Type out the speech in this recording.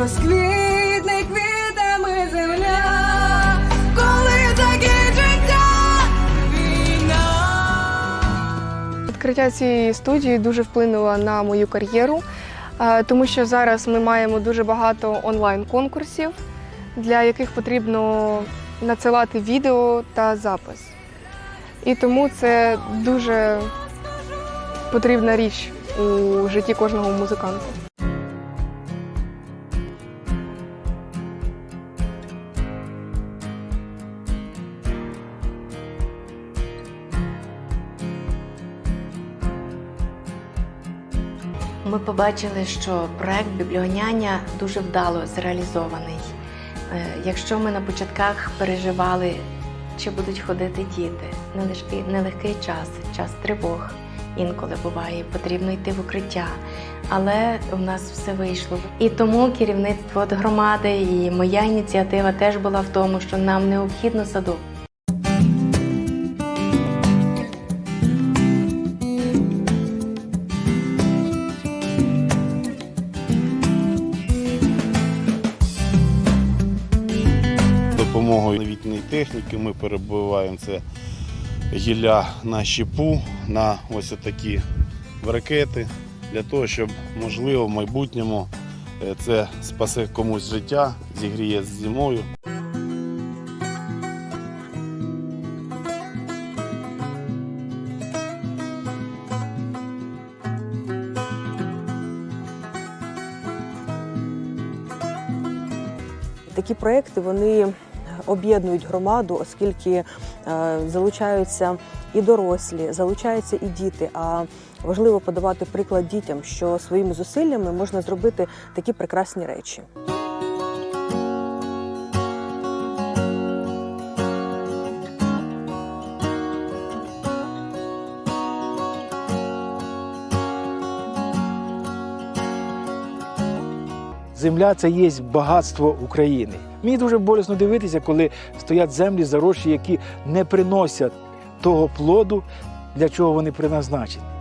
Розквітне Відкриття цієї студії дуже вплинуло на мою кар'єру, е, тому що зараз ми маємо дуже багато онлайн-конкурсів, для яких потрібно надсилати відео та запис. І тому це дуже потрібна річ у житті кожного музиканта. Ми побачили, що проект Бібліоняня дуже вдало зреалізований. Е, Якщо ми на початках переживали, чи будуть ходити діти, нелегкий, час, час тривог інколи буває, потрібно йти в укриття. Але у нас все вийшло. І тому керівництво громади і моя ініціатива теж була в тому, що нам необхідно садок. Допомогою новітньої техніки ми перебуваємо це гілля на щепу, на ось такі ракети, для того, щоб можливо в майбутньому е, це спасе комусь життя, зігріє з зимою. Такі проекти вони об'єднують громаду, оскільки е, залучаються і дорослі, залучаються і діти. А важливо подавати приклад дітям, що своїми зусиллями можна зробити такі прекрасні речі. Земля це є багатство України. Мені дуже болісно дивитися, коли стоять землі заросші, які не приносять того плоду, для чого вони призначені.